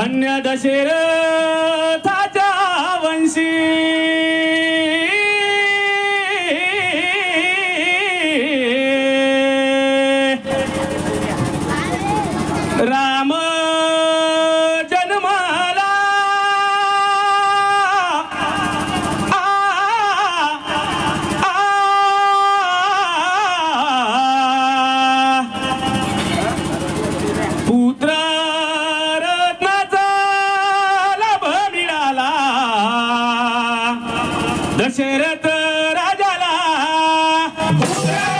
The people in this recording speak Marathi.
धन्य दशरथाच्या वंशी. रा Yeah.